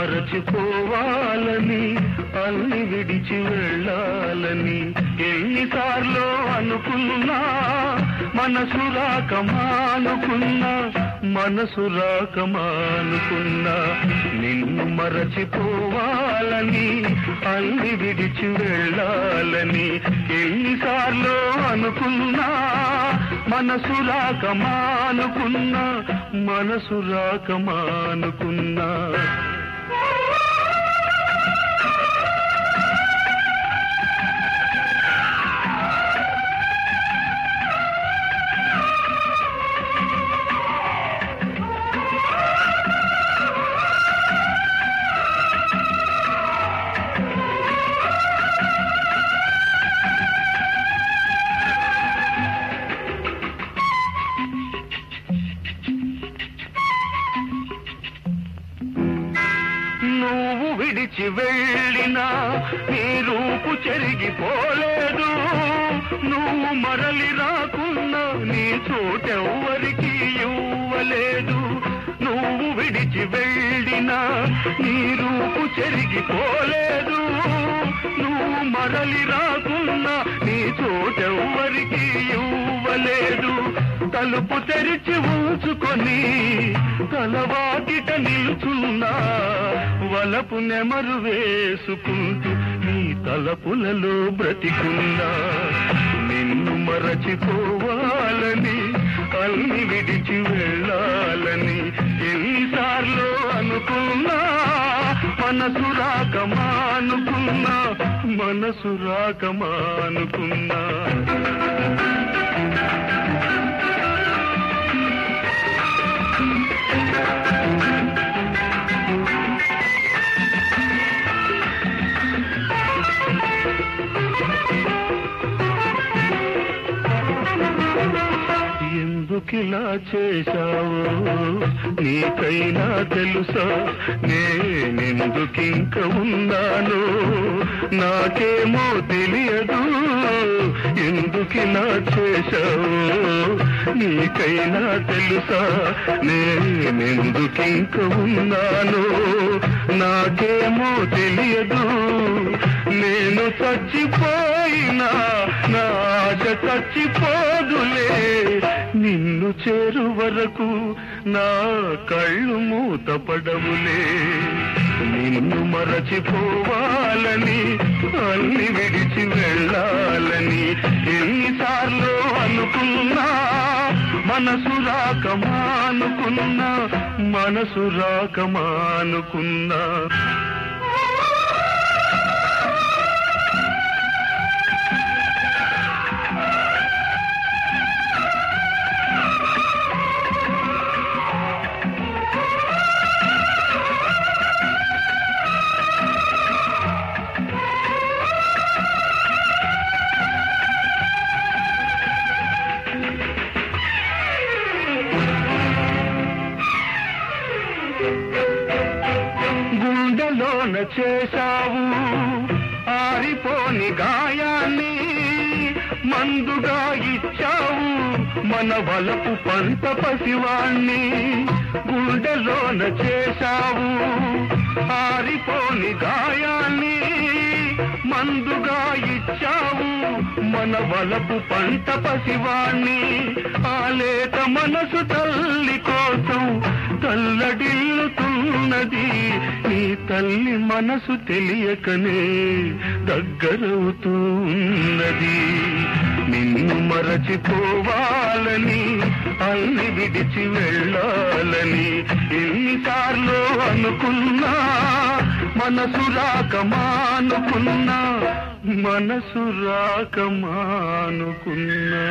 మరచిపోవాలని అన్ని విడిచి వెళ్ళాలని ఎన్నిసార్లు అనుకున్నా మనసు రాక మానుకున్నా మనసు రాక మానుకున్నా. నిన్ను మరచిపోవాలని అన్ని విడిచి వెళ్ళాలని ఎన్నిసార్లు అనుకున్నా మనసు రాక మానుకున్నా మనసు రాక మానుకున్నా. విడిచి వెళ్ళినా నీ రూపు చెరిగిపోలేదు. నువ్వు మరలి రాకున్నా నీ చోటెవ్వరికి ఇవ్వలేదు. నువ్వు విడిచి వెళ్ళినా నీ రూపు చెరిగిపోలేదు. నువ్వు మరలి రాకున్నా నీ చోటెవ్వరికి ఇవ్వలేదు. తలుపు తెరిచి ఉంచుకొని తలవాకిట నిలుచున్నా. వలపు నెమరు వేసుకుంటూ నీ తలపులలో బ్రతికున్నా. నిన్ను మరచిపోవాలని అన్ని విడిచి వెళ్ళాలని ఎన్నిసార్లు అనుకున్నా. మనసు రాక మానుకున్నా మనసు రాక మానుకున్నా. ఎందుకిలా చేశావు. నీకైనా తెలుసా నేనెందుకింక ఉన్నాను? నాకేమో తెలియదు ఎందుకిలా చేశావు? నీకైనా తెలుసా నేనెందుకింక ఉన్నాను? నాకేమో తెలియదు నేను చచ్చిపోయినా నా ఆశ చచ్చిపోదులే. నిన్ను చేరు వరకు నా కళ్ళు మూతపడవులే. నిన్ను మరచిపోవాలని అన్ని విడిచి వెళ్ళాలని ఎన్నిసార్లు అనుకున్నా మనసు రాకమానుకున్నా మనసు రాకమానుకున్నా గుండెలోన చేశావు. ఆరిపోని గాయాన్ని మందుగా ఇచ్చావు. మన వలపు పంట పసివాణ్ణి గుండెలోన చేశావు. ఆరిపోని గాయాన్ని మందుగా ఇచ్చావు. మన వలపు పంట పసివాణ్ణి ఆలేత మనసు తల్లి కోసం తల్లడిల్లుతున్నది నీ తల్లి మనసు తెలియకనే దగ్గరవుతూ ఉన్నది నిన్ను మరచిపోవాలని అన్ని విడిచి వెళ్ళాలని ఎన్నిసార్లు అనుకున్నా మనసు రాక మానుకున్నా మనసు రాక మానుకున్నా.